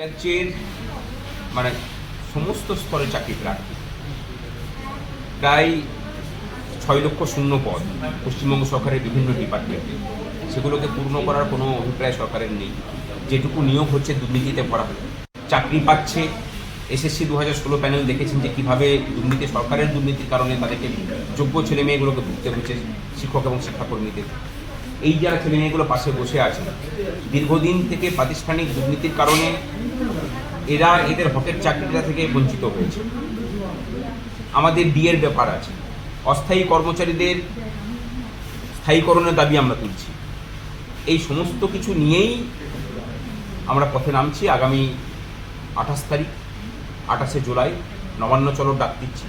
রাজ্যের মানে সমস্ত স্তরে চাকরি প্রার্থী প্রায় ছয় লক্ষ শূন্য পদ পশ্চিমবঙ্গ সরকারের বিভিন্ন ডিপার্টমেন্টে সেগুলোকে পূর্ণ করার কোনো অভিপ্রায় সরকারের নেই। যেটুকু নিয়োগ হচ্ছে দুর্নীতিতে ভরা চাকরি পাচ্ছে। এসএসসি দু হাজার ষোলো প্যানেল দেখেছেন যে কীভাবে দুর্নীতি, সরকারের দুর্নীতির কারণে তাদেরকে যোগ্য ছেলে মেয়েগুলোকে ভুগতে হচ্ছে শিক্ষক এবং শিক্ষাকর্মীদের। এই যারা ছেলে মেয়েগুলো পাশে বসে আছে, দীর্ঘদিন থেকে প্রাতিষ্ঠানিক দুর্নীতির কারণে এরা এদের হকের চাকরিটা থেকে বঞ্চিত হয়েছে। আমাদের বিয়ের ব্যাপার আছে। অস্থায়ী কর্মচারীদের স্থায়ীকরণের দাবি আমরা তুলছি। এই সমস্ত কিছু নিয়েই আমরা পথে নামছি। আগামী আঠাশ তারিখ, আঠাশে জুলাই, নবান্ন চলো ডাক দিচ্ছি।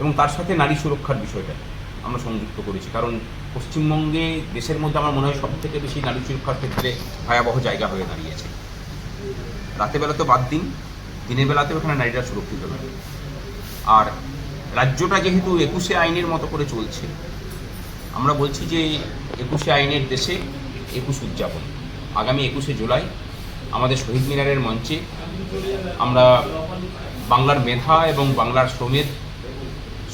এবং তার সাথে নারী সুরক্ষার বিষয়টা। আমরা সংযুক্ত করেছি। কারণ পশ্চিমবঙ্গে দেশের মধ্যে আমার মনে হয় সব থেকে বেশি নারী সুরক্ষার ক্ষেত্রে ভয়াবহ জায়গা হয়ে দাঁড়িয়েছে। রাতে বেলা তো বাদ দিন, দিনের বেলাতেও এখানে নারীরা সুরক্ষিত নয় আর রাজ্যটা যেহেতু একুশে আইনের মতো করে চলছে, আমরা বলছি যে একুশে আইনের দেশে একুশ উদযাপন। আগামী একুশে জুলাই আমাদের শহীদ মিনারের মঞ্চে আমরা বাংলার মেধা এবং বাংলার শ্রমের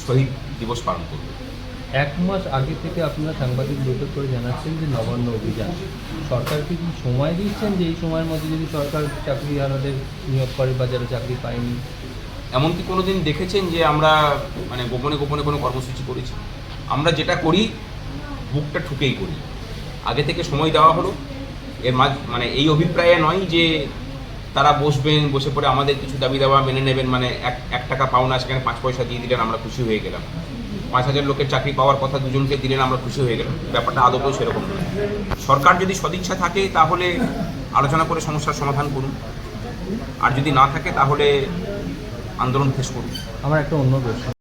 শহীদ দিবস পালন করব। এক মাস আগে থেকে আপনারা সাংবাদিক বৈঠক করে জানাচ্ছেন যে নবান্ন অভিযান। সরকার কি সময় দিচ্ছেন যে এই সময়ের মধ্যে যদি সরকার চাকরিহারাদের নিয়োগ করে বা যারা চাকরি পায়নি? এমনকি কোনো দিন দেখেছেন যে আমরা মানে গোপনে গোপনে কোনো কর্মসূচি করেছি? আমরা যেটা করি বুকটা ঠুকেই করি। আগে থেকে সময় দেওয়া হলো। এর মাঝ মানে এই অভিপ্রায়ে নয় যে তারা বসবেন, বসে পড়ে আমাদের কিছু দাবি দাওয়া মেনে নেবেন মানে এক এক টাকা পাওনা সেখানে পাঁচ পয়সা দিয়ে দিলেন, আমরা খুশি হয়ে গেলাম। পাঁচ হাজার লোকের চাকরি পাওয়ার কথা দুজনকে দিলেন, আমরা খুশি হয়ে গেলাম। ব্যাপারটা আদৌ সেরকম সরকার যদি সদিচ্ছা থাকে, তাহলে আলোচনা করে সমস্যার সমাধান করুন। আর যদি না থাকে, তাহলে আন্দোলন শেষ করুন। আমার একটা অন্য প্রশ্ন।